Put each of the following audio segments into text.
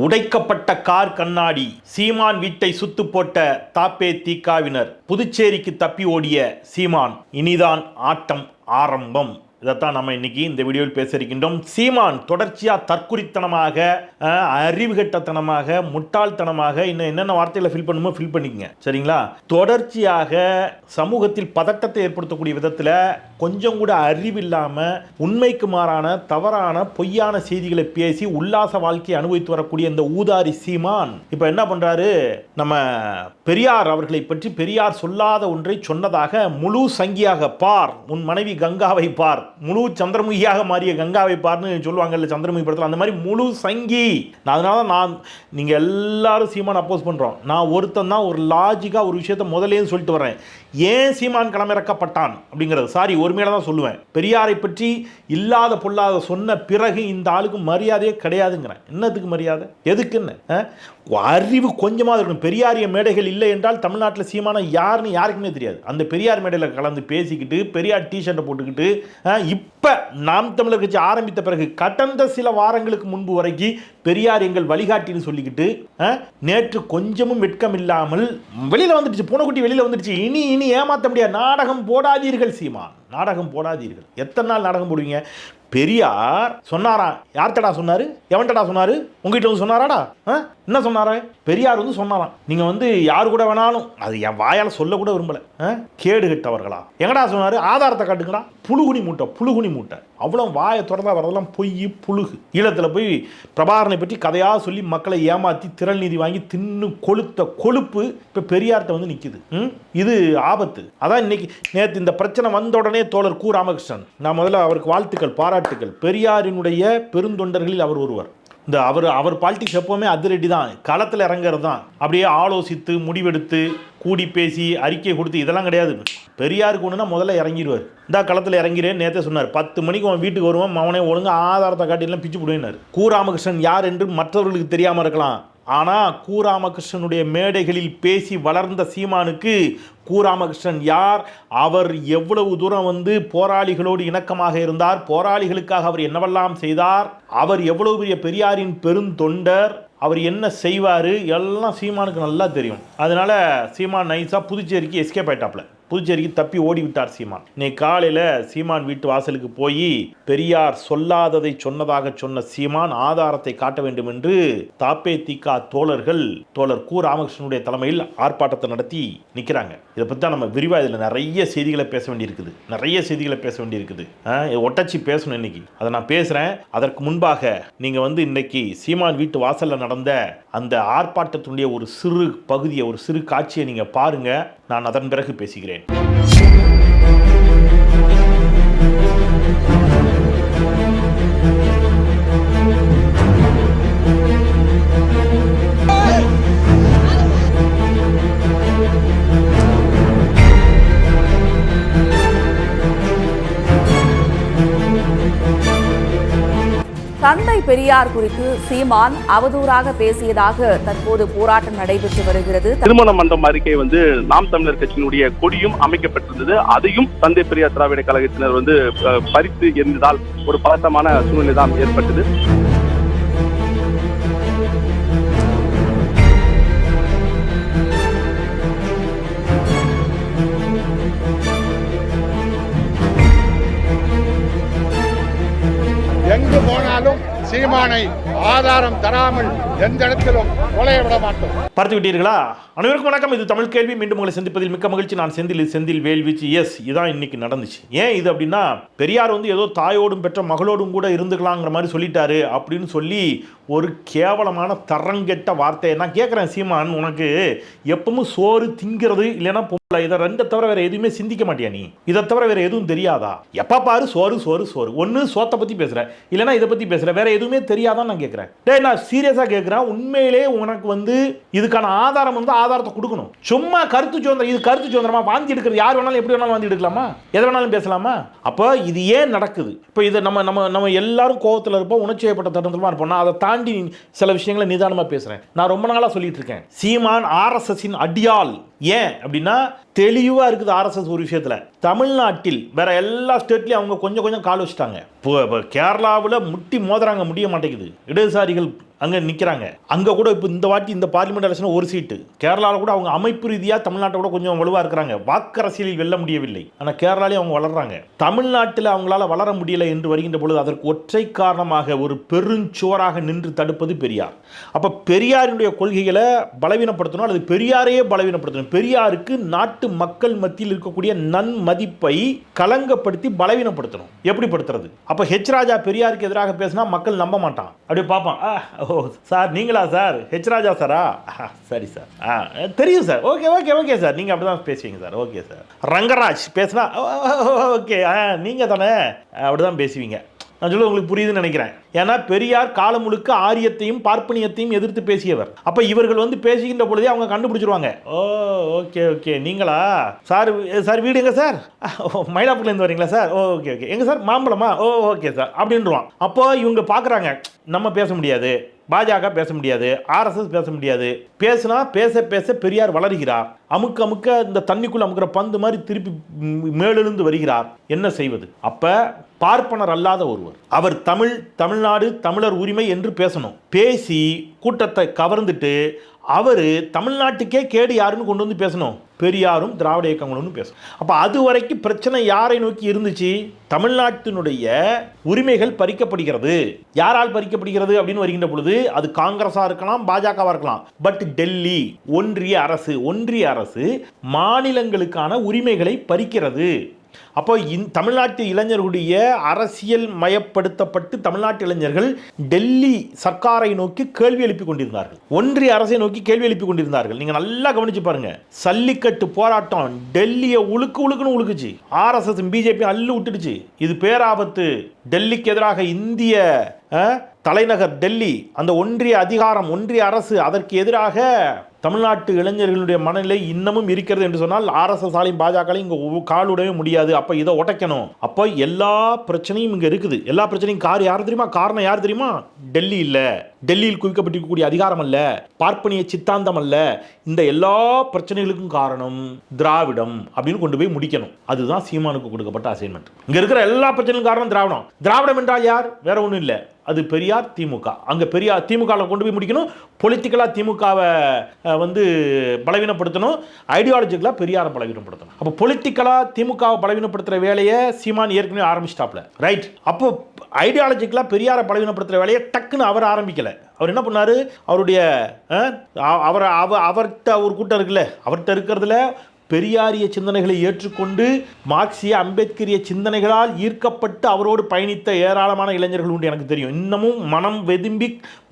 உடைக்கப்பட்ட கார் கண்ணாடி சீமான் வீட்டை சுத்து போட்ட தாப்பே தீக்காவினர். புதுச்சேரிக்கு தப்பி ஓடிய சீமான். இனிதான் ஆட்டம் ஆரம்பம். இதைத்தான் நம்ம இன்னைக்கு இந்த வீடியோவில் பேச இருக்கின்றோம். சீமான் தொடர்ச்சியாக தற்குறித்தனமாக அறிவுகட்டத்தனமாக அறிவுகெட்டத்தனமாக முட்டாள்தனமாக இன்னும் என்னென்ன வார்த்தைகளை ஃபில் பண்ணுமோ ஃபில் பண்ணிக்கங்க. சரிங்களா? தொடர்ச்சியாக சமூகத்தில் பதட்டத்தை ஏற்படுத்தக்கூடிய விதத்தில் கொஞ்சம் கூட அறிவில்லாமல் உண்மைக்கு மாறான தவறான பொய்யான செய்திகளை பேசி உல்லாச வாழ்க்கையை அனுபவித்து வரக்கூடிய இந்த ஊதாரி சீமான். இப்போ என்ன பண்றாரு? நம்ம பெரியார் அவர்களை பற்றி பெரியார் சொல்லாத ஒன்றை சொன்னதாக முழு சங்கியாக பார். உன் மனைவி கங்காவை பார். முழு சந்திரமுகியாக மாறிய கங்காவை பார்னு சொல்லுவாங்கல்ல சந்திரமுகி படத்தில். அந்த மாதிரி முழு சங்கி. நான் தான் நான் நீங்கள் எல்லாரும் சீமான் அப்போஸ் பண்ணுறோம் நான் ஒருத்தன் தான் ஒரு லாஜிக்காக ஒரு விஷயத்தை முதல்லே சொல்லிட்டு வரேன் ஏன் சீமான் களமிறக்கப்பட்டான் அப்படிங்கிறது? சாரி ஒருமையில தான் சொல்லுவேன். பெரியாரை பற்றி இல்லாத பொல்லாத சொன்ன பிறகு இந்த ஆளுக்கு மரியாதையே கிடையாதுங்கிறேன். என்னத்துக்கு மரியாதை? எதுக்குன்னு? அறிவு கொஞ்சமாக இருக்கணும். பெரியாரிய மேடைகள் இல்லை என்றால் தமிழ்நாட்டில் சீமானம் யாருன்னு யாருக்குமே தெரியாது. அந்த பெரியார் மேடையில் கலந்து பேசிக்கிட்டு பெரியார் டிஷர்ட்டை போட்டுக்கிட்டு இப்போ நாம் தமிழர் கட்சி ஆரம்பித்த பிறகு கடந்த சில வாரங்களுக்கு முன்பு வரைக்கும் பெரியார் எங்கள் வழிகாட்டின்னு சொல்லிக்கிட்டு நேற்று கொஞ்சமும் வெட்கம் இல்லாமல் வெளியில் வந்துடுச்சு. பூனைக்குட்டி வெளியில் வந்துடுச்சு. இனி இனி ஏமாற்ற முடியாது. நாடகம் போடாதீர்கள் சீமான். நாடகம் போடாதீர்கள். எத்தனை நாள் நாடகம் போடுவீங்க? பெரியார் சொன்னாரா? யார்கிட்டடா சொன்னாரு? எவன்டடா சொன்னாரு? உங்ககிட்ட வந்து சொன்னாராடா? ஆ? என்ன சொன்னாரா? பெரியார் வந்து சொன்னாராம். நீங்க வந்து யார் கூட வேணாலும் அது என் வாயால் சொல்லக்கூட விரும்பலை. விரும்பல கேடு கட்டவர்களா? எங்கடா சொன்னாரு? ஆதாரத்தை காட்டுங்கடா. புழுகுனி மூட்டை புழுகுனி மூட்டை. அவ்வளோ வாயை திறந்தா வரதெல்லாம் பொய் புழுகு. ஈழத்தில் போய் பிரபாகரனை பற்றி கதையாக சொல்லி மக்களை ஏமாற்றி திரள் நீதி வாங்கி தின்னு கொளுத்த கொழுப்பு இப்போ பெரியார்கிட்ட வந்து நிற்கிது ம்? இது ஆபத்து. அதான் இன்னைக்கு நேற்று இந்த பிரச்சனை வந்த உடனே தோழர் கு ராமகிருஷ்ணன் நான் முதல்ல அவருக்கு வாழ்த்துக்கள் பாராட்டுக்கள். பெரியாரினுடைய பெருந்தொண்டர்களில் அவர் ஒருவர். இந்த அவர் அவர் பாலிடிக்ஸ் எப்போவுமே அதிரடி தான். களத்தில் இறங்குறது தான் அப்படியே ஆலோசித்து முடிவெடுத்து கூடி பேசி அறிக்கை கொடுத்து இதெல்லாம் கிடையாது. பெரியாருக்கு ஒன்றுனா முதல்ல இறங்கிடுவார். இந்த களத்தில் இறங்கிறேன் நேற்றே சொன்னார். பத்து மணிக்கு அவன் வீட்டுக்கு வருவான் அவனே ஒழுங்கு ஆதாரத்தை காட்டிலாம் பிச்சு போடுவினார் கு ராமகிருஷ்ணன் யார் என்று மற்றவர்களுக்கு தெரியாமல் இருக்கலாம். ஆனால் கூராமகிருஷ்ணனுடைய மேடைகளில் பேசி வளர்ந்த சீமானுக்கு கூராமகிருஷ்ணன் யார்? அவர் எவ்வளவு தூரம் வந்து போராளிகளோடு இணக்கமாக இருந்தார்? போராளிகளுக்காக அவர் என்னவெல்லாம் செய்தார்? அவர் எவ்வளவு பெரிய பெரியாரின் பெருந்தொண்டர் அவர் என்ன செய்வார்? எல்லாம் சீமானுக்கு நல்லா தெரியும். அதனால சீமான் நைஸாக புதுச்சேரிக்கு எஸ்கேப் ஆயிட்டாப்ல புதுச்சேரிக்கு தப்பி ஓடிவிட்டார் சீமான். இன்னைக்கு காலையில் சீமான் வீட்டு வாசலுக்கு போய் பெரியார் சொல்லாததை சொன்னதாக சொன்ன சீமான் ஆதாரத்தை காட்ட வேண்டும் என்று தாப்பே திகா தோழர்கள் தோழர் கு ராமகிருஷ்ணனுடைய தலைமையில் ஆர்ப்பாட்டத்தை நடத்தி நிற்கிறாங்க இதை பற்றி தான் நம்ம விரிவாக இதில் நிறைய செய்திகளை பேச வேண்டியிருக்குது. நிறைய செய்திகளை பேச வேண்டியிருக்குது. ஆ, ஒட்டச்சி பேசணும் இன்னைக்கு. அதை நான் பேசுகிறேன் அதற்கு முன்பாக நீங்கள் வந்து இன்னைக்கு சீமான் வீட்டு வாசலில் நடந்த அந்த ஆர்ப்பாட்டத்தினுடைய ஒரு சிறு பகுதியை ஒரு சிறு காட்சியை நீங்கள் பாருங்கள் நான் அதன் பிறகு பேசுகிறேன். தந்தை பெரியார் குறித்து சீமான் அவதூறாக பேசியதாக தற்போது போராட்டம் நடைபெற்று வருகிறது. திருமண மண்டபம் அறிக்கை வந்து நாம் தமிழர் கட்சியினுடைய கொடியும் அமைக்கப்பட்டிருந்தது. அதையும் தந்தை பெரியார் திராவிட கழகத்தினர் வந்து பறித்து எரிந்ததால் ஒரு பதட்டமான சூழ்நிலை தான் ஏற்பட்டது. சீமானை ஆதாரம் தராமல் எந்த இடத்திலும் கொலைய விட மாட்டோம். பார்த்து விட்டீர்களா அனைவருக்கும் வணக்கம். இது தமிழ் கேள்வி. மீண்டும் உங்களை சந்திப்பதில் மிக்க மகிழ்ச்சி. நான் செந்தில் செந்தில் வேல்வீச்சு எஸ் இதான் இன்னைக்கு நடந்துச்சு. ஏன் இது அப்படின்னா பெரியார் வந்து ஏதோ தாயோடும் பெற்ற மகளோடும் கூட இருந்துக்கலாங்கிற மாதிரி சொல்லிட்டாரு அப்படின்னு சொல்லி ஒரு கேவலமான தரங்கெட்ட வார்த்தையை நான் கேட்குறேன் சீமான். உனக்கு எப்பவும் சோறு திங்கிறது இல்லைன்னா இதை ரெண்டை தவிர வேற எதுவுமே சிந்திக்க மாட்டியா நீ? இதை தவிர வேற எதுவும் தெரியாதா? எப்ப பாரு சோறு சோறு சோறு. ஒன்று சோத்தை பத்தி பேசுற. இல்லைன்னா இதை பத்தி பேசுற. வேற எதுவுமே தெரியாதான் நான் கேட்குறேன் டேய் நான் சீரியஸா கேட்குறேன் உண்மையிலே உனக்கு வந்து இதுக்கான ஆதாரம் வந்து ஆதாரத்தை கொடுக்கணும். சும்மா கருத்து சுதந்திரம் இது கருத்து சுதந்திரமா வாந்தி எடுக்கிறது. யார் வேணாலும் எப்படி வேணாலும் வாந்தி எடுக்கலாமா? எதை வேணாலும் பேசலாமா? அப்போ இது ஏன் நடக்குது? இப்போ இதை நம்ம நம்ம நம்ம எல்லாரும் கோவத்தில் இருப்போம் உணர்ச்சியப்பட்ட வயப்பட்ட இருப்போம். நான் அதை தாண்டி சில விஷயங்களை நிதானமாக பேசுகிறேன் நான் ரொம்ப நாளாக சொல்லிட்டு இருக்கேன். சீமான் ஆர்எஸ்எஸின் அடியால் ஏன் அப்படின்னா தெளிவாக இருக்குது ஆர்எஸ்எஸ் ஒரு விஷயத்தில். தமிழ்நாட்டில் வேற எல்லா ஸ்டேட்லையும் அவங்க கொஞ்சம் கொஞ்சம் கால் வச்சுட்டாங்க. இப்போ இப்போ கேரளாவில் முட்டி மோதுறாங்க முடிய மாட்டேங்குது. இடதுசாரிகள் அங்கே நிற்கிறாங்க அங்கே கூட இப்போ இந்த வாட்டி இந்த பார்லிமெண்ட் எலெக்ஷன் ஒரு சீட்டு கேரளாவில் கூட அவங்க அமைப்பு ரீதியாக தமிழ்நாட்டை கூட கொஞ்சம் வலுவாக இருக்கிறாங்க. வாக்கு அரசியலில் வெல்ல முடியவில்லை. ஆனால் கேரளாலே அவங்க வளர்றாங்க. தமிழ்நாட்டில் அவங்களால வளர முடியலை என்று வருகின்ற பொழுது அதற்கு ஒற்றை காரணமாக ஒரு பெருஞ்சுவராக நின்று தடுப்பது பெரியார். அப்போ பெரியாரினுடைய கொள்கைகளை பலவீனப்படுத்தணும் அல்லது பெரியாரையே பலவீனப்படுத்தணும். பெரியாருக்கு நாட்டு மக்கள் மத்தியில் இருக்கக்கூடிய நன்மதிப்பை களங்கப்படுத்தி பலவீனப்படுத்தணும். எப்படி படுத்துறது அப்போ ஹெச் ராஜா பெரியாருக்கு எதிராக பேசினா மக்கள் நம்ப மாட்டான். அப்படியே பார்ப்பான். ஆ, ஓ சார் நீங்களா சார்? ஹெச் ராஜா சாரா? சரி சார். ஆ தெரியும் sir. Okay okay okay sir. நீங்க அப்படிதான் பேசுவீங்க சார். Okay sir. ரங்கராஜ் பேசுனா ஓகே. ஆ நீங்கள் தானே? அப்படிதான் பேசுவீங்க. நான் சொல்ல உங்களுக்கு புரியுதுன்னு நினைக்கிறேன். ஏன்னா பெரியார் காலம் முழுக்க ஆரியத்தையும் பார்ப்பனியத்தையும் எதிர்த்து பேசியவர். அப்போ இவர்கள் வந்து பேசுகின்ற பொழுதே அவங்க கண்டுபிடிச்சிருவாங்க. ஓ ஓகே ஓகே. நீங்களா? சார் சார் வீடு எங்கே சார்? ஓ, மயிலாப்பூர்லேருந்து வரீங்களா சார்? ஓ ஓகே ஓகே. எங்கே சார்? மாம்பழமா? ஓ ஓகே சார். அப்படின்றான் அப்போ இவங்க பார்க்குறாங்க நம்ம பேச முடியாது. பாஜக பேச முடியாது ஆர்எஸ்எஸ் பேச முடியாது. பேசுனா பேச பேச பெரியார் வளர்கிறார். அமுக்க அமுக்க இந்த தண்ணிக்குள்ள அமுக்கிற பந்து மாதிரி திருப்பி மேலெழுந்து வருகிறார். என்ன செய்வது? அப்ப பார்ப்பனர் அல்லாத ஒருவர். அவர் தமிழ் தமிழ்நாடு தமிழர் உரிமை என்று பேசணும். பேசி கூட்டத்தை கவர்ந்துட்டு அவர் தமிழ்நாட்டுக்கே கேடு யாருன்னு கொண்டு வந்து பேசணும். பெரியாரும் திராவிட இயக்கங்களும்னு பேசணும் அப்போ அது வரைக்கும் பிரச்சனை யாரை நோக்கி இருந்துச்சு? தமிழ்நாட்டினுடைய உரிமைகள் பறிக்கப்படுகிறது. யாரால் பறிக்கப்படுகிறது அப்படின்னு வருகின்ற பொழுது அது காங்கிரஸாக இருக்கலாம் பாஜகவாக இருக்கலாம். பட் டெல்லி ஒன்றிய அரசு ஒன்றிய அரசு மாநிலங்களுக்கான உரிமைகளை பறிக்கிறது. அப்போ இந் தமிழ்நாட்டு இளைஞர்களுடைய அரசியல் மயப்படுத்தப்பட்டு தமிழ்நாட்டு இளைஞர்கள் டெல்லி சர்க்காரை நோக்கி கேள்வி எழுப்பி கொண்டிருந்தார்கள். ஒன்றிய அரசை நோக்கி கேள்வி எழுப்பி கொண்டிருந்தார்கள். நீங்கள் நல்லா கவனிச்சு பாருங்க. சல்லிக்கட்டு போராட்டம் டெல்லியை உழுக்கு உழுக்குன்னு உழுக்குச்சு. RSS BJP அள்ளு விட்டுடுச்சு. இது பேராபத்து டெல்லிக்கு எதிராக இந்திய தலைநகர் டெல்லி அந்த ஒன்றிய அதிகாரம் ஒன்றிய அரசு அதற்கு எதிராக தமிழ்நாட்டு இளைஞர்களுடைய மனநிலை இன்னமும் இருக்கிறது என்று சொன்னால் ஆர்எஸ்எஸ் ஆலையும் பாஜகலையும் இங்கே காலுடவே முடியாது. அப்போ இதை உடைக்கணும். அப்போ எல்லா பிரச்சனையும் இங்கே இருக்குது. எல்லா பிரச்சனையும் கார் யார் தெரியுமா? காரணம் யார் தெரியுமா? டெல்லி இல்லை. டெல்லியில் குவிக்கப்பட்டிருக்கக்கூடிய அதிகாரம் அல்ல பார்ப்பனிய சித்தாந்தம் அல்ல. இந்த எல்லா பிரச்சனைகளுக்கும் காரணம் திராவிடம் அப்படின்னு கொண்டு போய் முடிக்கணும். அதுதான் சீமானுக்கு கொடுக்கப்பட்ட அசைன்மெண்ட் இங்க இருக்கிற எல்லா பிரச்சனைக்கும் காரணம் திராவிடம். திராவிடம் என்றால் யார்? வேற ஒன்றும் இல்லை. அது பெரியார் திமுக. அங்க பெரியார் திமுகவில் கொண்டு போய் முடிக்கணும். பொலிட்டிக்கலாக திமுகவை வந்து பலவீனப்படுத்தணும். ஐடியாலஜிக்கலாக பெரியாரை பலவீனப்படுத்தணும். அப்போ பொலிட்டிக்கலாக திமுகவை பலவீனப்படுத்துகிற வேலையை சீமான் ஏற்கனவே ஆரம்பிச்சிட்டாப்ல ரைட் அப்போ ஐடியாலஜிக்கலாக பெரியாரை பலவீனப்படுத்துகிற வேலையை டக்குன்னு அவர் ஆரம்பிக்கல. அவர் என்ன பண்ணாரு? அவருடைய அவர் அவ அவர்கிட்ட ஒரு கூட்டம் இருக்குல்ல அவர்கிட்ட இருக்கிறதுல பெரியாரிய சிந்தனைகளை ஏற்றுக்கொண்டு மார்க்சிய அம்பேத்கரிய சிந்தனைகளால் ஈர்க்கப்பட்டு அவரோடு பயணித்த ஏராளமான இளைஞர்கள் உண்டு எனக்கு தெரியும். இன்னமும் மனம் வெதும்பி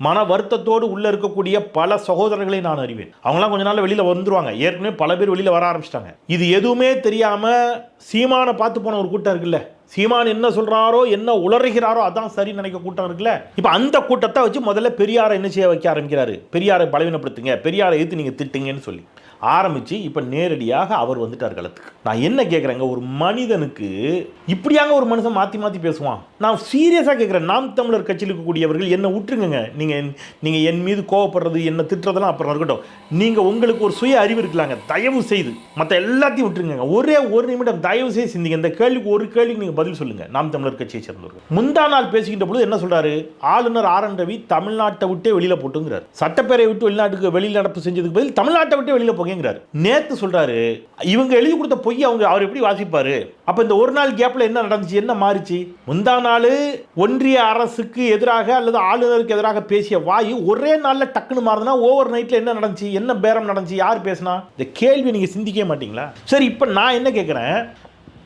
மன வருத்தத்தோடு உள்ளே இருக்கக்கூடிய பல சகோதரர்களை நான் அறிவேன். அவங்களாம் கொஞ்ச நாள் வெளியில் வந்துருவாங்க. ஏற்கனவே பல பேர் வெளியில் வர ஆரம்பிச்சிட்டாங்க. இது எதுவுமே தெரியாமல் சீமானை பார்த்து போன ஒரு கூட்டம் இருக்குல்ல? சீமான் என்ன சொல்கிறாரோ என்ன உளறுகிறாரோ அதான் சரி நினைக்க கூட்டம் இருக்குல்ல? இப்போ அந்த கூட்டத்தை வச்சு முதல்ல பெரியாரை என்ன செய்ய வைக்க ஆரம்பிக்கிறாரு? பெரியாரை பலவீனப்படுத்துங்க. பெரியாரை எதிர்த்து நீங்கள் திட்டுங்கன்னு சொல்லி. ஆரம்பித்து இப்போ நேரடியாக அவர் வந்துட்டார் களத்துக்கு. நான் என்ன கேட்குறேங்க ஒரு மனிதனுக்கு இப்படியாங்க ஒரு மனுஷன் மாற்றி மாற்றி பேசுவான். நான் சீரியஸாக கேட்குறேன் நாம் தமிழர் கட்சியில் இருக்கக்கூடியவர்கள் என்ன விட்டுருங்க நீங்கள் நீங்கள் என் மீது கோவப்படுறது என்ன திட்டுறதெல்லாம் அப்புறம் இருக்கட்டும். நீங்கள் உங்களுக்கு ஒரு சுய அறிவு இருக்கலாங்க. தயவு செய்து மற்ற எல்லாத்தையும் விட்டுருங்க ஒரே ஒரு நிமிடம் தயவு செய்து சிந்திங்க. இந்த கேள்விக்கு ஒரு கேள்விக்கு நீங்கள் பதில் சொல்லுங்கள் நாம் தமிழர் கட்சியை சேர்ந்தவர்கள். முந்தா நாள் பேசுகின்ற பொழுது என்ன சொல்கிறாரு ஆளுநர் ஆர் என் ரவி தமிழ்நாட்டை விட்டே வெளியில் போட்டுங்கிறார். சட்டப்பேரவை விட்டு வெளிநாட்டுக்கு வெளியில் நடப்பு செஞ்சதுக்கு பதில் தமிழ்நாட்டை விட்டு வெளியில போங்கிறார் நேத்து சொல்றாரு இவங்க எழுதி கொடுத்த பொய் அவங்க அவர் எப்படி வாசிப்பாரு? அப்ப இந்த ஒரு நாள் கேப்ல என்ன நடந்துச்சு என்ன மாறிச்சு? முந்தா நாள் ஒன்றிய அரசுக்கு எதிராக அல்லது ஆளுநருக்கு எதிராக பேசிய வாயு ஒரே நாள்ல டக்குன்னு மாறுதுன்னா ஓவர் நைட்ல என்ன நடந்துச்சு என்ன பேரம் நடந்துச்சு யார் பேசினா? இந்த கேள்வி நீங்க சிந்திக்க மாட்டீங்களா? சரி இப்ப நான் என்ன கேட்கிறேன்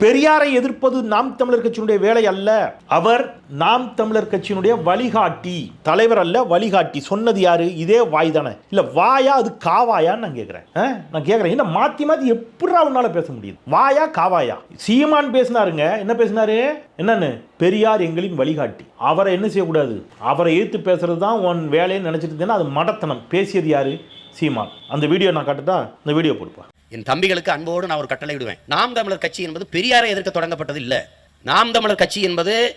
பெரியாரை எதிர்ப்பது நாம் தமிழர் கட்சியினுடைய வேலை அல்ல. அவர் நாம் தமிழர் கட்சியினுடைய வழிகாட்டி தலைவர் அல்ல வழிகாட்டி. சொன்னது யாரு? இதே வாய் தானே. இல்ல வாயா அது காவாயான்னு நான் கேட்கிறேன் நான் கேட்கிறேன் என்ன மாத்தி மாத்தி எப்படிடா உன்னால பேச முடியுது? வாயா காவாயா? சீமான் பேசினாருங்க. என்ன பேசினாரு? என்னன்னு? பெரியார் எங்களின் வழிகாட்டி. அவரை என்ன செய்யக்கூடாது? அவரை எதிர்த்து பேசுறது தான் உன் வேலைன்னு நினைச்சிட்டு இருந்தேன்னா அது மடத்தனம். பேசியது யாரு? சீமான். அந்த வீடியோ நான் காட்டுட்டா? அந்த வீடியோ கொடுப்பேன் என் தம்பிகளுக்கு அன்போடு நான் ஒரு கட்டளை விடுவேன் நாம் தமிழர் கட்சி என்பது பெரியாரை எதிர்க்க தொடங்கப்பட்டது இல்ல. நாம் தமிழர் கட்சி என்பது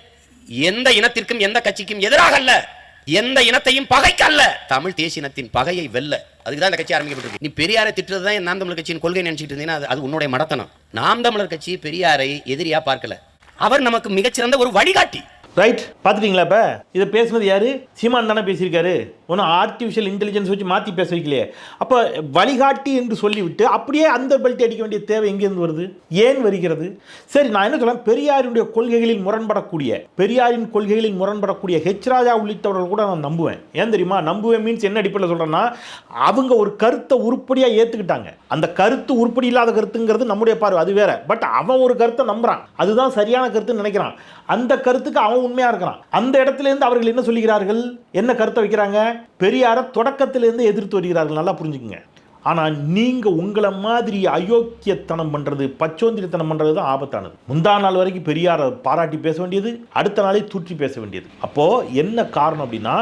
எந்த இனத்திற்கும் எந்த கட்சிக்கும் எதிராக அல்ல. எந்த இனத்தையும் பகைக்கல்ல. தமிழ் தேசிய இனத்தின் பகையை வெல்ல. அதுக்கு தான் இந்த கட்சி ஆரம்பிக்கப்பட்டிருக்கு. நீ பெரியாரை திட்டுறது தான் நாம் தமிழர் கட்சியின் கொள்கை நினைச்சிட்டு இருந்தீங்கன்னா அது- அது உன்னுடைய மடத்தனம். நாம் தமிழர் கட்சி பெரியாரை எதிரியா பார்க்கல. அவர் நமக்கு மிகச்சிறந்த ஒரு வழிகாட்டி. ரைட் பார்த்துட்டீங்களா இப்போ? இதை பேசுனது யாரு? சீமான் தானே பேசியிருக்காரு. ஒன்றும் ஆர்டிஃபிஷியல் இன்டெலிஜென்ஸ் வச்சு மாற்றி பேச வைக்கலையே. அப்போ வழிகாட்டி என்று சொல்லிவிட்டு அப்படியே அந்த பெல்ட் அடிக்க வேண்டிய தேவை எங்கேருந்து வருது? ஏன் வருகிறது? சரி நான் என்ன சொல்றேன்? பெரியாருடைய கொள்கைகளில் முரண்படக்கூடிய பெரியாரின் கொள்கைகளில் முரண்படக்கூடிய ஹெச் ராஜா உள்ளிட்டவர்கள் கூட நான் நம்புவேன். ஏன் தெரியுமா? நம்புவேன் மீன்ஸ் என்ன அடிப்படையில் சொல்கிறேன்னா அவங்க ஒரு கருத்தை உருப்படியாக ஏற்றுக்கிட்டாங்க அந்த கருத்து உருப்படி இல்லாத கருத்துங்கிறது நம்முடைய பார்வை அது வேற. பட் அவன் ஒரு கருத்தை நம்புறான். அதுதான் சரியான கருத்துன்னு நினைக்கிறான். அந்த கருத்துக்கு அவன் உண்மையா இருக்கிறான். அந்த இடத்துல இருந்து அவர்கள் என்ன சொல்லுகிறார்கள்? என்ன கருத்தை வைக்கிறாங்க? பெரியார தொடக்கத்திலிருந்து எதிர்த்து வருகிறார்கள். நல்லா புரிஞ்சுக்குங்க. ஆனால் நீங்கள் உங்களை மாதிரி அயோக்கியத்தனம் பண்ணுறது பச்சோந்திரித்தனம் பண்ணுறது தான் ஆபத்தானது. முந்தா நாள் வரைக்கும் பெரியாரை பாராட்டி பேச வேண்டியது அடுத்த நாளே தூற்றி பேச வேண்டியது. அப்போது என்ன காரணம் அப்படின்னா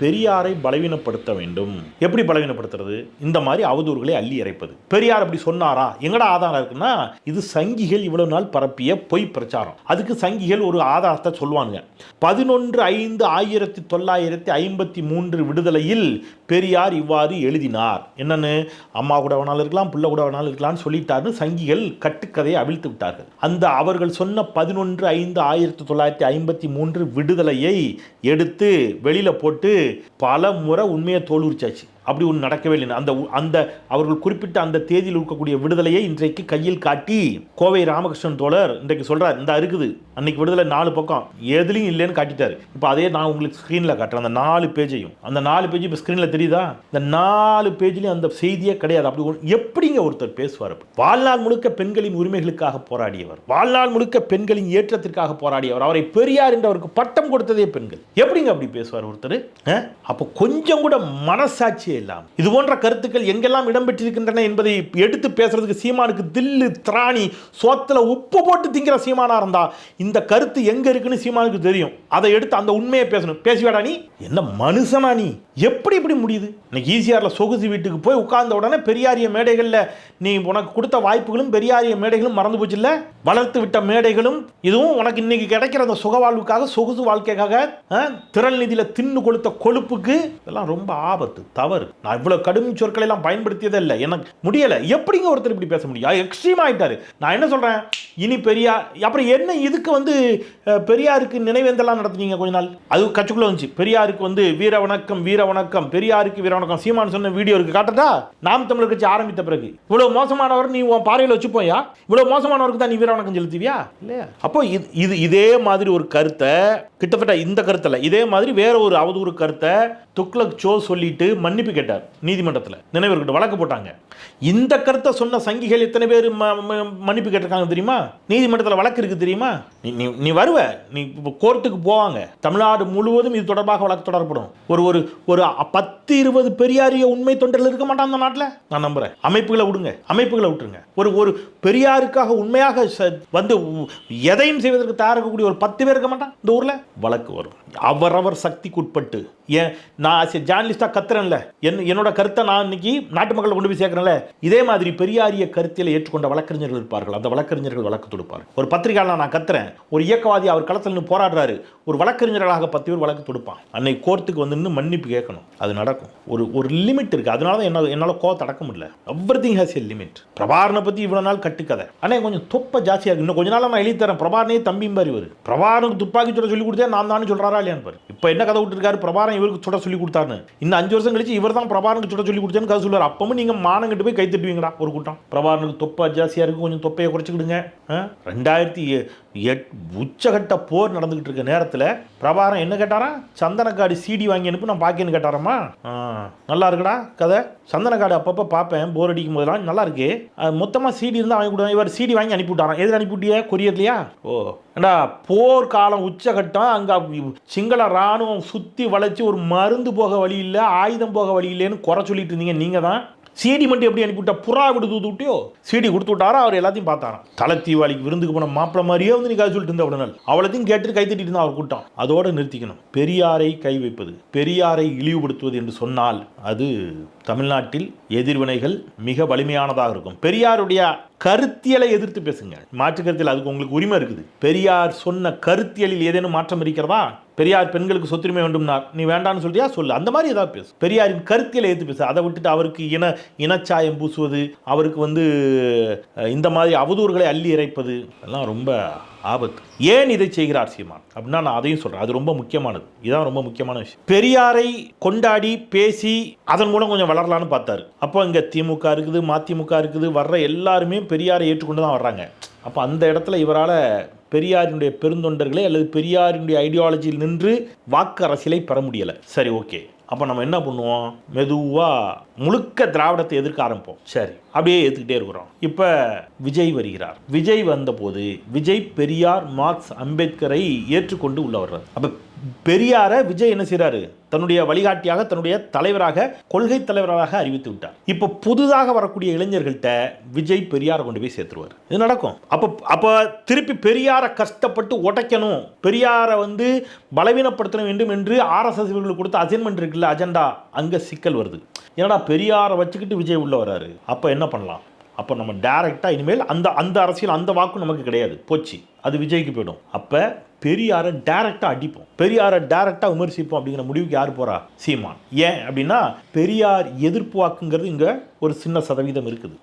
பெரியாரை பலவீனப்படுத்த வேண்டும். எப்படி பலவீனப்படுத்துறது? இந்த மாதிரி அவதூறுகளை அள்ளி இறைப்பது. பெரியார் அப்படி சொன்னாரா? எங்கடா ஆதாரம் இருக்குன்னா இது சங்கிகள் இவ்வளவு நாள் பரப்பிய பொய் பிரச்சாரம். அதுக்கு சங்கிகள் ஒரு ஆதாரத்தை சொல்லுவானுங்க. பதினொன்று ஐந்து ஆயிரத்தி தொள்ளாயிரத்தி ஐம்பத்தி மூன்று விடுதலையில் பெரியார் இவ்வாறு எழுதினார். என்னன்னு? அம்மா கூட வேணாலும் இருக்கலாம் பிள்ளை கூட வேணாலும் இருக்கலாம்னு சொல்லிட்டாருன்னு சங்கிகள் கட்டுக்கதையை அவிழ்த்து விட்டார்கள். அந்த அவர்கள் சொன்ன பதினொன்று ஐந்து ஆயிரத்தி தொள்ளாயிரத்தி ஐம்பத்தி மூன்று விடுதலையை எடுத்து வெளியில் போட்டு பல முறை உண்மையை தோலுரிச்சாச்சு. அப்படி ஒன்று நடக்கவே இல்லை அந்த அந்த அவர்கள் குறிப்பிட்ட அந்த தேதியில் இருக்கக்கூடிய விடுதலையை இன்றைக்கு கையில் காட்டி கோவை ராமகிருஷ்ணன் தோழர் இன்றைக்கு சொல்கிறார் இந்த இருக்குது. அன்னைக்கு விடுதலை நாலு பக்கம். எதுலையும் இல்லைன்னு காட்டிட்டார். இப்போ அதே நான் உங்களுக்கு ஸ்க்ரீனில் காட்டுறேன். அந்த நாலு பேஜையும். அந்த நாலு பேஜ் இப்போ ஸ்க்ரீனில் தெரியுதா? இந்த நாலு பேஜ்லேயும் அந்த செய்தியே கிடையாது. அப்படி எப்படிங்க ஒருத்தர் பேசுவார்? வாழ்நாள் முழுக்க பெண்களின் உரிமைகளுக்காக போராடியவர். வாழ்நாள் முழுக்க பெண்களின் ஏற்றத்திற்காக போராடியவர். அவரை பெரியார் என்றவருக்கு பட்டம் கொடுத்ததே பெண்கள். எப்படிங்க அப்படி பேசுவார் ஒருத்தர்? அப்போ கொஞ்சம் கூட மனசாட்சி மனசாட்சியே இல்லாம இது போன்ற கருத்துக்கள் எங்கெல்லாம் இடம்பெற்றிருக்கின்றன என்பதை எடுத்து பேசுறதுக்கு சீமானுக்கு தில்லு திராணி சோத்துல உப்பு போட்டு திங்கிற சீமானா இருந்தா இந்த கருத்து எங்க இருக்குன்னு சீமானுக்கு தெரியும். அதை எடுத்து அந்த உண்மையை பேசணும். பேசுவாடா நீ? என்ன மனுஷனா நீ? எப்படி இப்படி முடியுது? இன்னைக்கு ஈசிஆர்ல சொகுசு வீட்டுக்கு போய் உட்கார்ந்த உடனே பெரியாரிய மேடைகளில் நீ உனக்கு கொடுத்த வாய்ப்புகளும் பெரியாரிய மேடைகளும் மறந்து போச்சு இல்லை வளர்த்து விட்ட மேடைகளும் இதுவும் உனக்கு இன்னைக்கு கிடைக்கிற அந்த சுக வாழ்வுக்காக சொகுசு வாழ்க்கைக்காக அஹ், திரள் தின்னு கொளுத்த கொழுப்புக்கு இதெல்லாம் ரொம்ப ஆபத்து தவறு. நான் இவ்வளவு கடும் சொற்களை எல்லாம் பயன்படுத்தியதே இல்லை எனக்கு முடியல. எப்படிங்க ஒருத்தர் இப்படி பேச முடியும்? எக்ஸ்ட்ரீம் ஆயிட்டாரு. நான் என்ன சொல்றேன்? இனி பெரியார் அப்புறம் என்ன இதுக்கு வந்து பெரியாருக்கு நினைவேந்தெல்லாம் நடத்துனீங்க கொஞ்ச நாள்? அது கட்சிக்குள்ளே வந்துச்சு. பெரியாருக்கு வந்து வீர வணக்கம் வீர வணக்கம் பெரியாருக்கு வீர வணக்கம் சீமான் சொன்ன வீடியோ இருக்கு. காட்டதா நாம் தமிழர் கட்சி ஆரம்பித்த பிறகு. இவ்வளவு மோசமானவர் நீ உன் பார்வையில் வச்சுப்போயா? இவ்வளவு மோசமானவருக்கு தான் நீ வீர வணக்கம் செலுத்துவியா? இல்லையா? அப்போ இது இது இதே மாதிரி ஒரு கருத்தை கிட்டத்தட்ட இந்த கருத்தில். இதே மாதிரி வேற ஒரு அவதூறு கருத்தை துக்ளக் சோ சொல்லிட்டு மன்னிப்பு கேட்டார் நீதிமன்றத்தில். நினைவர்கிட்ட வழக்கு போட்டாங்க. இந்த கருத்தை சொன்ன சங்கிகள் எத்தனை பேர் ம- ம- மன்னிப்பு கேட்டிருக்காங்க தெரியுமா? நீதிமன்றத்தில் வழக்கு இருக்கு தெரியுமா? நீ நீ நீ வருவ. நீ இப்போ கோர்ட்டுக்கு போவாங்க. தமிழ்நாடு முழுவதும் இது தொடர்பாக வழக்கு தொடரப்படும். ஒரு ஒரு ஒரு பத்து இருபது பெரியாரிய உண்மை தொண்டர்கள் இருக்க மாட்டான் அந்த நாட்டில்? நான் நம்புறேன். அமைப்புகளை விடுங்க. அமைப்புகளை விட்டுருங்க. ஒரு ஒரு பெரியாருக்காக உண்மையாக ச- வந்து எதையும் செய்வதற்கு தயாராக இருக்கக்கூடிய ஒரு பத்து பேர் இருக்க மாட்டான் இந்த ஊரில்? வழக்கு வரும். அவரவர் சக்திக்கு உட்பட்டு ஏன்? நான் ஜேர்னலிஸ்டாக கத்துறேன்ல. என் என்னோட கருத்தை நான் இன்னைக்கு நாட்டு மக்களை கொண்டு போய் சேர்க்குறேன்ல. இதே மாதிரி பெரியாரிய கருத்தில் ஏற்றுக்கொண்ட வழக்கறிஞர்கள் இருப்பார்கள். அந்த வழக்கறிஞர்கள் வழக்கு தொடுப்பார். ஒரு பத்திரிகையாளர் நான் கத்துறேன். ஒரு இயக்கவாதி அவர் களத்தில் நின்று போராடுறாரு. ஒரு வழக்கறிஞர்களாக பத்து பேர் வழக்கு தொடுப்பான். அன்னைக்கு கோர்ட்டுக்கு வந்து நின்று மன்னிப்பு கேட்கணும். அது நடக்கும். ஒரு ஒரு லிமிட் இருக்கு. அதனால தான் என்ன என்னால் கோவத்தை அடக்க முடியல. Everything has a limit பிரபாரனை பற்றி இவ்வளோ நாள் கட்டுக்கதை. ஆனால் கொஞ்சம் தொப்பை ஜாஸ்தியாக இன்னும் கொஞ்ச நாள் நான் எழுதி தரேன். பிரபாரனே தம்பியும் பாரு இவர் பிரபாரனுக்கு துப்பாக்கி சொல்ல சொல்லி நான் தானே சொல்கிறாரா இல்லையான்னு பாரு இப்போ என்ன கதை விட்டுருக்காரு? பிரபாரம் இவருக்கு சுட சொல்லி கொடுத்தாருன்னு. இன்னும் அஞ்சு வருஷம் கழிச்சு இவர் தான் பிரபாரனுக்கு சுட சொல்லி கொடுத்தேன்னு கதை சொல்லுவார். அப்பவும் நீங்கள் மானங்கிட்டு போய் கை தட்டுவீங்கடா ஒரு கூட்டம். பிரபாரனுக்கு தொப்பா ஜாஸ்தியாக இருக்குது கொஞ்சம் தொப்பையை குறைச்சிக்கிடுங்க. ரெண்டாயிரத்தி எட் உச்சகட்ட போர் நடந்துகிட்டு இருக்க நேரத்தில் பிரபாரம் என்ன கேட்டாரா? சந்தனக்காடு சிடி வாங்கி அனுப்பி நான் பாக்கேன்னு கேட்டாராம்மா. நல்லா இருக்குடா கதை. சந்தனக்காடு அப்பப்போ பார்ப்பேன் போர் அடிக்கும் போதெல்லாம் நல்லா இருக்கு. மொத்தமாக சிடி இருந்தால் வாங்கி கொடுவேன் இவர் சிடி வாங்கி அனுப்பி விட்டாராம் எதில் அனுப்பி விட்டிய கொரியர்லையா? ஓ ஏண்டா போர்க்காலம் உச்சகட்டம் அங்கே சிங்கள ராணுவம் சுற்றி வளைச்சி ஒரு மருந்து போக வழி இல்லை ஆயுதம் போக வழி இல்லைன்னு குறை சொல்லிட்டு இருந்தீங்க நீங்கள் தான். சிடி மட்டும் எப்படி அனுப்பிவிட்டா புறா கொடுத்து தூத்து விட்டியோ? சிடி கொடுத்து விட்டாரா? அவர் எல்லாத்தையும் பார்த்தாராம். தலை தீபாவளிக்கு விருந்துக்கு போன மாப்பிள மாதிரியே வந்து நீ கதை சொல்லிட்டு இருந்த உடனே. அவ்வளோத்தையும் கேட்டு கை தட்டிட்டு இருந்தா அவர் கூட்டம். அதோடு நிறுத்திக்கணும். பெரியாரை கை வைப்பது பெரியாரை இழிவுபடுத்துவது என்று சொன்னால் அது தமிழ்நாட்டில் எதிர்வினைகள் மிக வலிமையானதாக இருக்கும். பெரியாருடைய கருத்தியலை எதிர்த்து பேசுங்க. மாற்று கருத்தியல் அதுக்கு உங்களுக்கு உரிமை இருக்குது. பெரியார் சொன்ன கருத்தியலில் ஏதேனும் மாற்றம் இருக்கிறதா? பெரியார் பெண்களுக்கு சொத்துரிமை வேண்டும்னார். நீ வேண்டாம்னு சொல்றியா? சொல்லு. அந்த மாதிரி ஏதாவது பேசு. பெரியாரின் கருத்தியலை எடுத்து பேசு. அதை விட்டுட்டு அவருக்கு இன இனச்சாயம் பூசுவது அவருக்கு வந்து இந்த மாதிரி அவதூறுகளை அள்ளி இறைப்பது அதெல்லாம் ரொம்ப ஆபத்து ஏன் இதை செய்கிறார் சீமான்? அப்படின்னா நான் அதையும் சொல்கிறேன் அது ரொம்ப முக்கியமானது. இதுதான் ரொம்ப முக்கியமான விஷயம். பெரியாரை கொண்டாடி பேசி அதன் மூலம் கொஞ்சம் வளரலான்னு பார்த்தாரு. அப்போ இங்கே திமுக இருக்குது மதிமுக இருக்குது வர்ற எல்லாருமே பெரியாரை ஏற்றுக்கொண்டு தான் வர்றாங்க. அப்போ அந்த இடத்துல இவரால் பெரியாரினுடைய பெருந்தொண்டர்களே அல்லது பெரியாரினுடைய ஐடியாலஜியில் நின்று வாக்கு அரசியலை பெற முடியலை. சரி ஓகே. அப்போ நம்ம என்ன பண்ணுவோம்? மெதுவாக முழுக்க திராவிடத்தை எதிர்க்க ஆரம்பிப்போம். சரி. அப்படியே ஏற்றுக்கிட்டே இருக்கிறோம். இப்போ விஜய் வருகிறார். விஜய் வந்தபோது விஜய் பெரியார் மார்க்ஸ் அம்பேத்கரை ஏற்றுக்கொண்டு உள்ள வர்றார் அப்போ பெரியாரை விஜய் என்ன செய்கிறாரு தன்னுடைய வழிகாட்டியாக தன்னுடைய தலைவராக கொள்கை தலைவராக அறிவித்து விட்டார். இப்போ புதுதாக வரக்கூடிய இளைஞர்கள்ட்ட விஜய் பெரியாரை கொண்டு போய் சேர்த்துருவார். இது நடக்கும். அப்போ அப்போ திருப்பி பெரியாரை கஷ்டப்பட்டு உடைக்கணும். பெரியாரை வந்து பலவீனப்படுத்த வேண்டும் என்று ஆர்எஸ்எஸ் இவர்களுக்கு கொடுத்த அசைன்மெண்ட் இருக்குல்ல அஜெண்டா அங்கே சிக்கல் வருது. ஏன்னா பெரியாரை வச்சுக்கிட்டு விஜய் உள்ளே வராரு அப்போ என்ன பண்ணலாம்? அப்போ நம்ம டேரெக்டாக இனிமேல் அந்த அந்த அரசியல் அந்த வாக்கு நமக்கு கிடையாது. போச்சு. அது விஜய்க்கு போயிடும். அப்போ பெரியாரை டேரெக்டாக அடிப்போம். பெரியாரை டேரெக்டாக விமர்சிப்போம் அப்படிங்கிற முடிவுக்கு யார் போறா? சீமான். ஏன் அப்படின்னா பெரியார் எதிர்ப்பு வாக்குங்கிறது இங்கே ஒரு சின்ன சதவீதம் இருக்குது.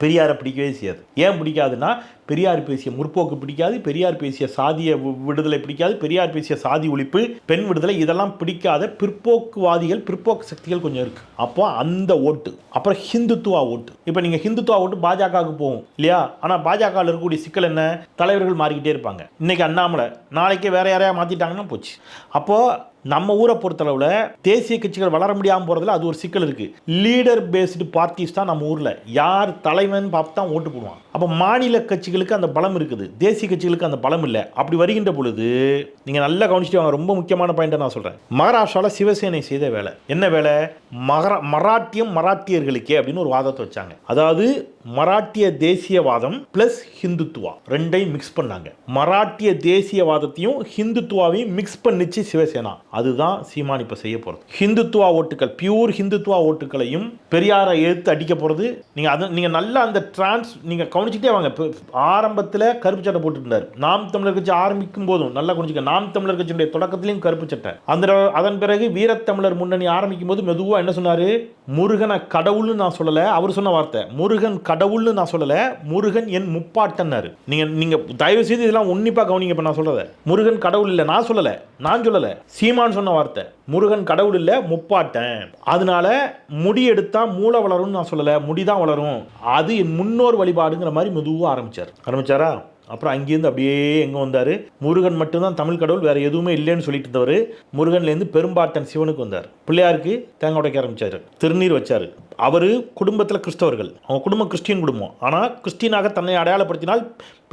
பெரியாரை பிடிக்கவே செய்யாது. ஏன் பிடிக்காதுன்னா பெரியார் பேசிய முற்போக்கு பிடிக்காது பெரியார் பேசிய சாதிய விடுதலை பிடிக்காது பெரியார் பேசிய சாதி ஒழிப்பு பெண் விடுதலை இதெல்லாம் பிடிக்காத பிற்போக்குவாதிகள் பிற்போக்கு சக்திகள் கொஞ்சம் இருக்குது அப்போ அந்த ஓட்டு அப்புறம் ஹிந்துத்துவா ஓட்டு. இப்போ நீங்கள் ஹிந்துத்துவா ஓட்டு பாஜகவுக்கு போகும் இல்லையா? ஆனால் பாஜகவில் இருக்கக்கூடிய சிக்கல் என்ன? தலைவர்கள் மாறிக்கிட்டே இருப்பாங்க. இன்னைக்கு அண்ணாமலை நாளைக்கே வேற யாரையா மாற்றிட்டாங்கன்னா போச்சு. அப்போது நம்ம ஊரை பொறுத்தளவில் தேசிய கட்சிகள் வளர முடியாமல் போகிறதுல அது ஒரு சிக்கல் இருக்குது லீடர் பேஸ்டு பார்ட்டிஸ் தான் நம்ம ஊரில். யார் தலைவன் பார்த்து தான் ஓட்டு போடுவான் அப்போ மாநில கட்சிகளுக்கு அந்த பலம் இருக்குது. தேசிய கட்சிகளுக்கு அந்த பலம் இல்லை. அப்படி வருகின்ற பொழுது நீங்கள் நல்லா கவனிச்சுட்டு வாங்க. ரொம்ப முக்கியமான பாயிண்ட்டை நான் சொல்கிறேன் மகாராஷ்டிராவில் சிவசேனை செய்த வேலை. என்ன வேலை? மகரா மராட்டியம் மராட்டியர்களுக்கே அப்படின்னு ஒரு வாதத்தை வச்சாங்க. அதாவது மராட்டிய தேசியவாதம் பிளஸ் ஹிந்துத்துவா? ரெண்டையும் மிக்ஸ் பண்ணாங்க. மராட்டிய தேசியவாதத்தையும் ஹிந்துத்துவாவையும் மிக்ஸ் பண்ணிச்சு சிவசேனா. அதுதான் சீமான் இப்போ செய்ய போகிறது ஹிந்துத்துவா ஓட்டுகள் பியூர் ஹிந்துத்துவா ஓட்டுகளையும் பெரியாரை எதிர்த்து அடிக்க போகிறது நீங்கள் அது நீங்கள் நல்லா அந்த டிரான்ஸ் நீங்கள் கவனிச்சுட்டே வாங்க. ஆரம்பத்தில் கருப்பு சட்டை போட்டுருந்தார். நாம் தமிழர் கட்சி ஆரம்பிக்கும் போதும் நல்லா கவனிச்சுக்க நாம் தமிழர் கட்சியுடைய தொடக்கத்திலையும் கருப்பு சட்டை. அந்த அதன் பிறகு வீரத்தமிழர் முன்னணி ஆரம்பிக்கும் போது மெதுவாக என்ன சொன்னார்? முருகனை கடவுள்னு நான் சொல்லலை அவர் சொன்ன வார்த்தை. முருகன் கடவுள்னு நான் சொல்லலை முருகன் என் முப்பாட்டன்னாரு. நீங்கள் நீங்கள் தயவு செய்து இதெல்லாம் உன்னிப்பாக கவனிங்க இப்போ நான் சொல்கிறத முருகன் கடவுள் இல்லை நான் சொல்லலை. நான் சொல்லலை. சீமான் சொன்ன வார்த்தை. முருகன் கடவுள் இல்லை முப்பாட்டன். அதனால முடி எடுத்தால் மூளை வளரும்னு நான் சொல்லலை முடி தான் வளரும். அது என் முன்னோர் வழிபாடுங்கிற மாதிரி மெதுவாக ஆரம்பிச்சார். ஆரம்பித்தாரா அப்புறம் அங்கேருந்து அப்படியே எங்கே வந்தார்? முருகன் மட்டும்தான் தமிழ் கடவுள் வேறு எதுவுமே இல்லைன்னு சொல்லிட்டு இருந்தவர் முருகன்லேருந்து பெரும்பாட்டன் சிவனுக்கு வந்தார். பிள்ளையாருக்கு தேங்காய் உடைக்க ஆரம்பித்தார் திருநீர் வச்சார். அவர் குடும்பத்தில் கிறிஸ்தவர்கள். அவங்க குடும்பம் கிறிஸ்டியன் குடும்பம். ஆனால் கிறிஸ்டியனாக தன்னை அடையாளப்படுத்தினால்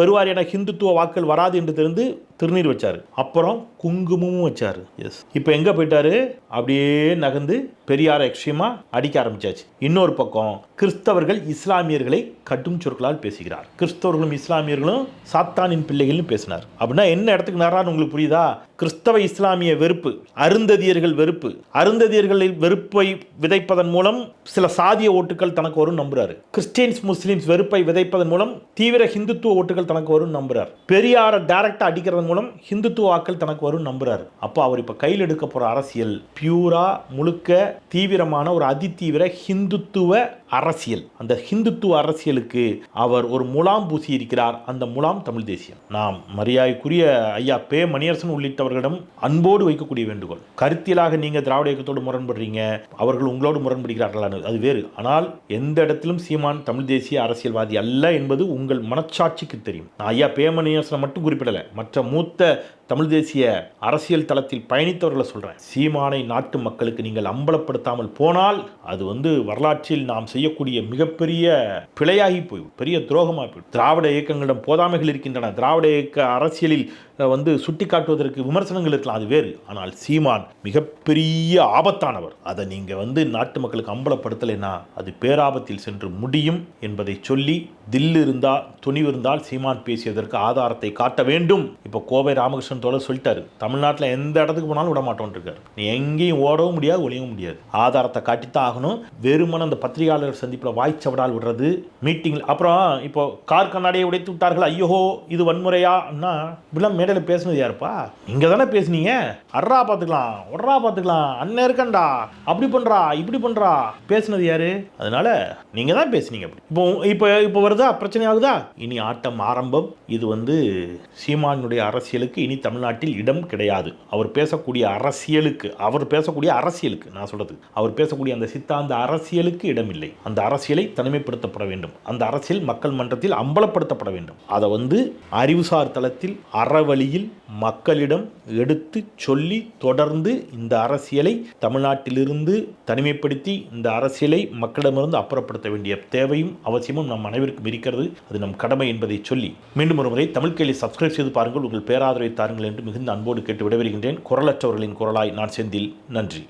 பெருவாரியான ஹிந்துத்துவ வாக்கள் வராது என்று தெரிந்து திருநீர் வச்சார். அப்புறம் குங்குமமும் வச்சார். எஸ் இப்போ எங்கே போயிட்டாரு? அப்படியே நகர்ந்து பெரியார எக்ஸ்ட்ரீமாக அடிக்க ஆரம்பிச்சாச்சு. இன்னொரு பக்கம் கிறிஸ்தவர்கள் இஸ்லாமியர்களை கடும் சொற்களால் பேசுகிறார். கிறிஸ்தவர்களும் இஸ்லாமியர்களும் சாத்தானின் பிள்ளைகள்னு பேசினார். அப்படின்னா என்ன இடத்துக்கு நேரான்னு உங்களுக்கு புரியுதா? கிறிஸ்தவ இஸ்லாமிய வெறுப்பு அருந்ததியர்கள் வெறுப்பு. அருந்ததியர்களில் வெறுப்பை விதைப்பதன் மூலம் சில சாதிய ஓட்டுகள் தனக்கு வரும் நம்புறாரு. கிறிஸ்டியன்ஸ் முஸ்லிம்ஸ் வெறுப்பை விதைப்பதன் மூலம் தீவிர ஹிந்துத்துவ ஓட்டுகள் தனக்கு வரும் நம்புறார். பெரியாரை டைரக்டா அடிக்கிறதன் மூலம் ஹிந்துத்துவ ஆக்கள் தனக்கு வரும் நம்புறாரு. அப்போ அவர் இப்ப கையில் எடுக்க போற அரசியல் பியூரா முழுக்க தீவிரமான ஒரு அதிதீவிர ஹிந்துத்துவ அரசியல் அந்த ஹிந்துத்துவ அரசியலுக்கு அவர் ஒரு முலாம் பூசி இருக்கிறார் அந்த முலாம் தமிழ் தேசியம். நாம் மரியாதைக்குரிய ஐயா பே மணியரசன் உள்ளிட்டவர்களிடம் அன்போடு வைக்கக்கூடிய வேண்டுகோள். கருத்தியலாக நீங்க திராவிட இயக்கத்தோடு முரண்படுறீங்க. அவர்கள் உங்களோடு முரண்படுகிறார்களான்னு அது வேறு. ஆனால் எந்த இடத்திலும் சீமான் தமிழ் தேசிய அரசியல்வாதி அல்ல என்பது உங்கள் மனச்சாட்சிக்கு தெரியும். நான் ஐயா பே மணியரசனை மட்டும் குறிப்பிடலை. மற்ற மூத்த தமிழ் தேசிய அரசியல் தளத்தில் பயணித்தவர்களை சொல்கிறேன் சீமானை நாட்டு மக்களுக்கு நீங்கள் அம்பலப்படுத்தாமல் போனால் அது வந்து வரலாற்றில் நாம் செய்யக்கூடிய மிகப்பெரிய பிழையாகி போய் பெரிய துரோகமாக போய் திராவிட இயக்கங்களிடம் போதாமைகள் இருக்கின்றன. திராவிட இயக்க அரசியலில் வந்து சுட்டி காட்டுவதற்கு விமர்சனங்கள் இருக்கலாம். அது வேறு. ஆனால் சீமான் மிகப்பெரிய ஆபத்தானவர். அதை நீங்கள் வந்து நாட்டு மக்களுக்கு அம்பலப்படுத்தலைன்னா அது பேராபத்தில் சென்று முடியும் என்பதை சொல்லி தில்லு இருந்தால் துணிவு இருந்தால் சீமான் பேசியதற்கு ஆதாரத்தை காட்ட வேண்டும். இப்போ கோவை ராமகிருஷ்ணன் தோழர் சொல்லிட்டாரு. தமிழ்நாட்டில் எந்த இடத்துக்கு போனாலும் விட மாட்டோம்னு இருக்காரு. நீ எங்கேயும் ஓடவும் முடியாது ஒளியவும் முடியாது. ஆதாரத்தை காட்டித்தான் ஆகணும். வெறுமன அந்த பத்திரிகையாளர் சந்திப்பில் வாய்ச்சவடால் விடுறது மீட்டிங்கில் அப்புறம் இப்போ கார் கண்ணாடியை உடைத்து விட்டார்கள். ஐயோ இது வன்முறையான்னா இப்படிலாம் மேடை மேடையில் பேசுனது யாருப்பா? நீங்க தானே பேசுனீங்க? அட்ரா பார்த்துக்கலாம் ஒட்ரா பார்த்துக்கலாம் அண்ணன் இருக்கண்டா அப்படி பண்றா இப்படி பண்றா. பேசுனது யாரு? அதனால நீங்க தான் பேசுனீங்க அப்படி. இப்போ இப்போ இப்போ வருதா? பிரச்சனை ஆகுதா? இனி ஆட்டம் ஆரம்பம். இது வந்து சீமானுடைய அரசியலுக்கு இனி தமிழ்நாட்டில் இடம் கிடையாது. அவர் பேசக்கூடிய அரசியலுக்கு அவர் பேசக்கூடிய அரசியலுக்கு நான் சொல்றது. அவர் பேசக்கூடிய அந்த சித்தாந்த அரசியலுக்கு இடமில்லை. அந்த அரசியலை தனிமைப்படுத்தப்பட வேண்டும். அந்த அரசியல் மக்கள் மன்றத்தில் அம்பலப்படுத்தப்பட வேண்டும். அதை வந்து அறிவுசார் தளத்தில் அறவழி வழியில் மக்களிடம் எடுத்து சொல்லி தொடர்ந்து இந்த அரசியலை தமிழ்நாட்டிலிருந்து தனிமைப்படுத்தி இந்த அரசியலை மக்களிடமிருந்து அப்புறப்படுத்த வேண்டிய தேவையும் அவசியமும் நம் அனைவருக்கும் இருக்கிறது. அது நம் கடமை என்பதை சொல்லி மீண்டும் ஒரு முறை தமிழ் கேள்வி சப்ஸ்கிரைப் செய்து பாருங்கள். உங்கள் பேராதரவை தாருங்கள் என்று மிகுந்த அன்போடு கேட்டு விடைபெறுகின்றேன். குரலற்றவர்களின் குரலாய் நான் செந்தில். நன்றி.